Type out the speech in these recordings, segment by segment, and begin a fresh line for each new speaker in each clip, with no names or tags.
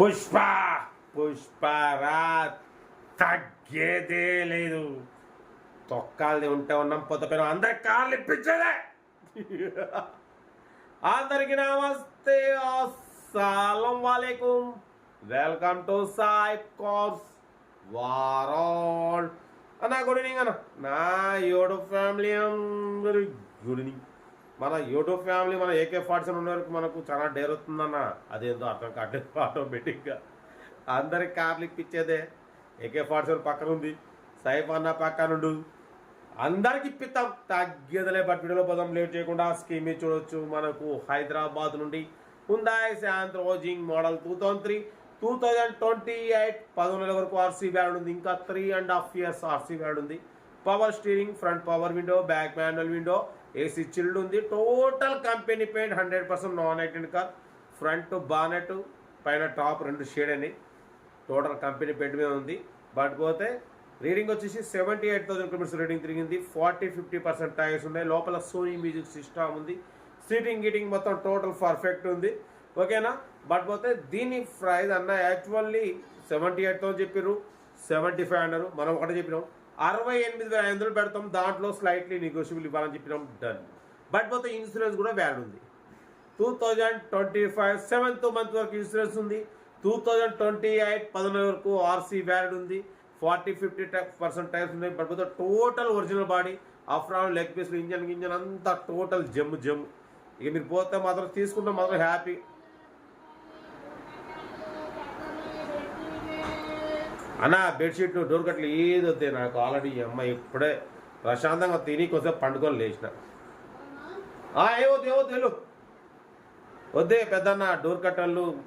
పుష్ప పుష్పరాజ్ తగ్గేదే లేదు. తొక్కాలి ఉంటే ఉన్నాం పొద్దు అందరి కార్లు ఇప్పించేదే. అందరికి నమస్తే. అస్సలం వాలేకుం. వెల్కమ్ టు సాయి కోర్స్ వారాల్. అన్న గుడ్ ఈవినింగ్ అన్న. నా యోడు ఫ్యామిలీ అందరి గుడ్ ఈవినింగ్ మన యూట్యూబ్ ఫ్యామిలీ మన ఏకే ఫార్ట్స్ ఉన్న వరకు మనకు చాలా డేర్ అవుతుందన్న అదేందో అర్థం కాదు ఆటోమేటిక్గా. అందరికి కార్లు ఇప్పించేదే ఏకే ఫార్ట్స్ పక్కన ఉంది. సైఫ్ అన్న పక్కన ఉండు. అందరికి ఇప్పిస్తాం. తగ్గేదలే బట్ వీడియోలో పదం. లేట్ చేయకుండా స్కీమ్ చూడొచ్చు. మనకు హైదరాబాద్ నుండి Hyundai Santro Xing model two thousand three two thousand twenty eight పదమూడు నెలల వరకు ఆర్సీ బ్యాడ్ ఉంది. ఇంకా three and half years RC bad ఉంది. Power steering front power window back manual window AC chilled ఉంది. Total company paint hundred percent non ఐటెండ్ car front bonnet పైన top రెండు shade అని టోటల్ కంపెనీ పెయింట్ మీద ఉంది. But పోతే reading వచ్చేసి seventy eight thousand kilometres reading తిరిగింది. Forty fifty percent tyres ఉన్నాయి. లోపల సోనీ మ్యూజిక్ సిస్టమ్ ఉంది. సీటింగ్ గీటింగ్ మొత్తం టోటల్ పర్ఫెక్ట్ ఉంది. ఓకేనా బట్ పోతే దీని ప్రైస్ అన్న యాక్చువల్లీ సెవెంటీ ఎయిట్ థౌసండ్ చెప్పారు సెవెంటీ ఫైవ్ అన్నారు మనం ఒకటే చెప్పినాం. అరవై ఎనిమిది వేల ఐదు వందలు పెడతాం దాంట్లో స్లైట్లీ నెగోషియబుల్ ఇవ్వాలని చెప్పినాం డన్ బట్ పోతే ఇన్సూరెన్స్ కూడా వ్యాల్యూ ఉంది two thousand twenty five seventh month వరకు ఇన్సూరెన్స్ ఉంది టూ థౌజండ్ ట్వంటీ ఎయిట్ పదకొండు వరకు ఆర్సీ వ్యాలిడ్ ఉంది ఫార్టీ ఫిఫ్టీ పర్సెంట్ టైర్స్ ఉన్నాయి బట్ పోతే total original body apron leg పీస్లు engine engine అంతా టోటల్ జమ్ జమ్ ఇక మీరు పోతే మాత్రం తీసుకుంటే మాత్రం హ్యాపీ అన్న బెడ్షీట్ డోర్ కట్లు ఏది వద్దే నాకు ఆల్రెడీ ఈ అమ్మాయి ఇప్పుడే ప్రశాంతంగా తిని కొంచెం పండుకొని లేచిన. ఆ, ఏవద్దు వద్దు వెళ్ళు. వద్దే పెద్దన్న డోర్ కట్టన్లు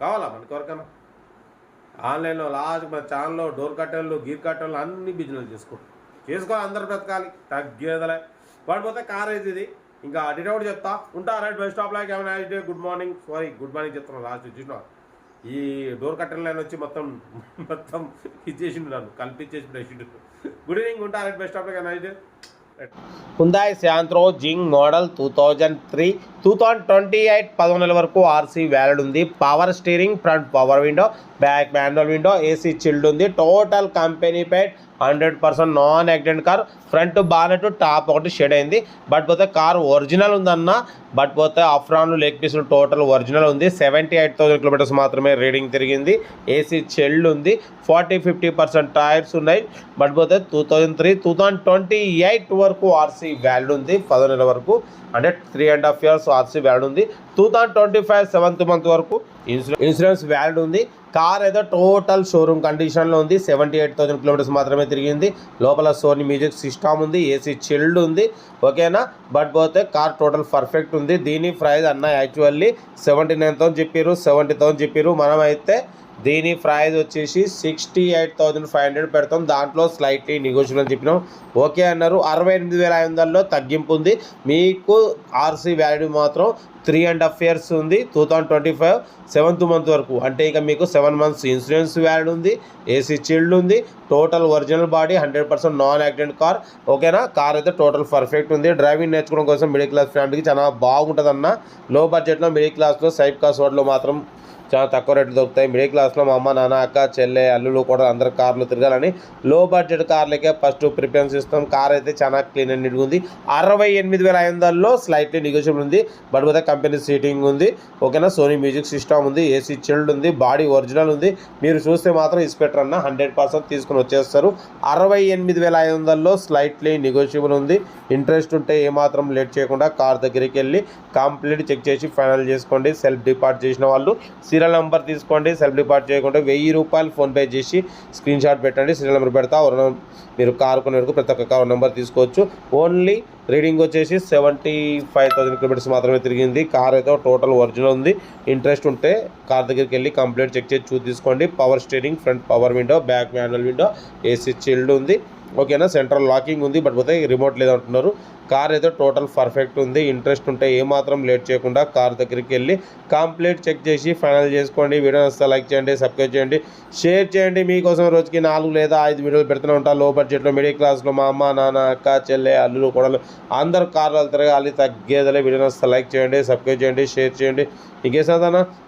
కావాలా మనకి ఎవరికన్నా ఆన్లైన్లో లాస్ట్ మన ఛానల్లో డోర్ కట్టన్లు గీర్ కట్టన్లు అన్ని బిజినెస్ చేసుకో. చేసుకో అందరు బ్రతకాలి. తగ్గేదలే. పడిపోతే కార్ అయితే ఇది? ఇంకా అడిటౌట్ చెప్తా? ఉంటా రైట్ బస్ స్టాప్లో లాగా ఏమైనా day good morning. Sorry good morning చెప్తున్నాను లాస్ట్ చూసినా ఈ డోర్ కట్టన్ లైన్ వచ్చి మొత్తం మొత్తం ఇచ్చేసిండు నన్ను కల్పించేసి ప్రెసిడెంట్ గుడ్ ఈవినింగ్ ఉంటా right best stop night Hyundai Santro Xing model two thousand three two thousand twenty eight పదమూడు నెలల వరకు ఆర్సీ వ్యాలిడ్ ఉంది. Power steering front power window back manual window AC chilled ఉంది. Total company paid hundred percent non accident car front bonnet top ఒకటి shade అయింది. But పోతే car original ఉందన్న but పోతే అఫ్రాన్ లెగ్ పీసులు టోటల్ ఒరిజినల్ ఉంది. Seventy eight thousand kilometres మాత్రమే reading తిరిగింది. ఏసీ చెల్డ్ ఉంది. ఫార్టీ ఫిఫ్టీ పర్సెంట్ టైర్స్ ఉన్నాయి. బట్ పోతే two thousand three two thousand twenty eight వరకు ఆర్సీ వ్యాల్యూ ఉంది. పదో నెల వరకు. అంటే three and half years RC value ఉంది. Two thousand twenty five seventh month వరకు ఇన్సూరెన్స్ ఇన్సూరెన్స్ వ్యాల్యూ ఉంది. కార్ ఏదో టోటల్ షోరూమ్ కండిషన్లో ఉంది. సెవెంటీ ఎయిట్ థౌసండ్ కిలోమీటర్స్ మాత్రమే తిరిగింది. లోపల సోనీ మ్యూజిక్ సిస్టమ్ ఉంది. ఏసీ చిల్డ్ ఉంది. ఓకేనా? బట్ పోతే కార్ టోటల్ పర్ఫెక్ట్ ఉంది. దీని ప్రైస్ అన్న యాక్చువల్లీ సెవెంటీ నైన్ థౌసండ్ చెప్పారు సెవెంటీ థౌసండ్ చెప్పారు మనం అయితే దీని ప్రైజ్ వచ్చేసి sixty eight thousand five hundred పెడతాం. దాంట్లో స్లైట్లీ నెగోషియల్ అని చెప్పినాం. ఓకే అన్నారు. అరవై ఎనిమిది వేల ఐదు వందల్లో తగ్గింపు ఉంది మీకు ఆర్సీ వ్యాలిడీ మాత్రం త్రీ అండ్ హాఫ్ ఇయర్స్ ఉంది. Two thousand twenty five seventh month వరకు. అంటే ఇక మీకు సెవెన్ మంత్స్ ఇన్సూరెన్స్ వ్యాలిడ్ ఉంది. ఏసీ చిల్డ్ ఉంది. Total original body hundred percent non accident car ఓకేనా? కార్ అయితే టోటల్ పర్ఫెక్ట్ ఉంది. డ్రైవింగ్ నేర్చుకోవడం కోసం మిడిల్ క్లాస్ ఫ్యామిలీకి చాలా బాగుంటుందన్న. లో బడ్జెట్లో మిడిల్ క్లాస్లో సైడ్ కాస్ రోడ్లో మాత్రం చాలా తక్కువ రేట్లు దొరుకుతాయి. మిడిల్ క్లాస్లో మా అమ్మ నాన్న అక్క చెల్లె అల్లులు కూడా అందరు కార్లు తిరగాలని లో బడ్జెట్ కార్లకే ఫస్ట్ ప్రిఫరెన్స్ ఇస్తాం కార్ అయితే చాలా క్లీన్ అండ్ నీట్గా ఉంది. అరవై ఎనిమిది వేల ఐదు వందల్లో స్లైట్లీ నెగోషియబుల్ ఉంది. బట్ పోతే కంపెనీ సీటింగ్ ఉంది. ఓకేనా? సోనీ మ్యూజిక్ సిస్టమ్ ఉంది. ఏసీ చిల్డ్ ఉంది. బాడీ ఒరిజినల్ ఉంది. మీరు చూస్తే మాత్రం ఇన్స్పెక్టర్ అన్న హండ్రెడ్ పర్సెంట్ తీసుకుని వచ్చేస్తారు. అరవై ఎనిమిది వేల ఐదు వందల్లో స్లైట్లీ నెగోషియబుల్ ఉంది. ఇంట్రెస్ట్ ఉంటే ఏమాత్రం లేట్ చేయకుండా కార్ దగ్గరికి వెళ్ళి కంప్లీట్ చెక్ చేసి ఫైనల్ చేసుకోండి. సెల్ఫ్ డిపార్ట్ చేసిన వాళ్ళు. సీరియల్ నెంబర్ తీసుకోండి సెల్ఫ్ డిపార్ట్ చేయకుండా వెయ్యి రూపాయలు ఫోన్పే చేసి స్క్రీన్ షాట్ పెట్టండి సీరియల్ నెంబర్ పెడతా ఒక మీరు కారు కొనే వరకు ప్రతి ఒక్క కార్ నెంబర్ తీసుకోవచ్చు. ఓన్లీ రీడింగ్ వచ్చేసి సెవెంటీ ఫైవ్ థౌసండ్ కిలోమీటర్స్ మాత్రమే తిరిగింది. కార్ అయితే టోటల్ ఒరిజినల్ ఉంది. ఇంట్రెస్ట్ ఉంటే కార్ దగ్గరికి వెళ్ళి కంప్లీట్ చెక్ చేసి చూసి తీసుకోండి. Power steering front power window back manual window AC chilled ఉంది. ఓకేనా? సెంట్రల్ లాకింగ్ ఉంది బట్ పోతే రిమోట్ లేదంటున్నారు. కార్ అయితే టోటల్ పర్ఫెక్ట్ ఉంది ఇంట్రెస్ట్ ఉంటే ఏమాత్రం లేట్ చేయకుండా కార్ దగ్గరికి వెళ్ళి కంప్లీట్ చెక్ చేసి ఫైనల్ చేసుకోండి. వీడియో వస్తే లైక్ చేయండి సబ్స్క్రైబ్ చేయండి షేర్ చేయండి. మీకోసం రోజుకి నాలుగు లేదా ఐదు వీడియోలు పెడుతూనే ఉంటా. లో బడ్జెట్లో మిడిల్ క్లాస్లో మా అమ్మ నాన్న అక్క చెల్లె అల్లులు కొడలు అందరు కార్లు తిరగాలి తగ్గేదలే. వీడియో వస్తే లైక్ చేయండి సబ్స్క్రైబ్ చేయండి షేర్ చేయండి. ఇంకే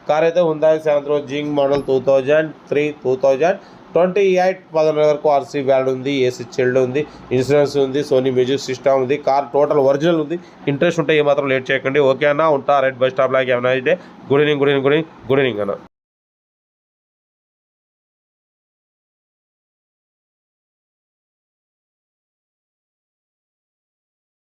కార్ అయితే ఉందా? సాయంత్రం Xing model two thousand three two thousand twenty eight పదహారు వరకు ఆర్సీ వ్యాడ్ ఉంది ఏసీ చిల్డ్ ఉంది ఇన్సూరెన్స్ ఉంది సోనీ మ్యూజిక్ సిస్టమ్ ఉంది కార్ టోటల్ ఒరిజినల్ ఉంది. ఇంట్రెస్ట్ ఉంటే ఏమాత్రం లేట్ చేయకండి. ఓకే అన్న ఉంటా రైట్ బస్ స్టాప్ లాగా. ఏమైనా అయితే good evening good evening good evening good evening అన్న.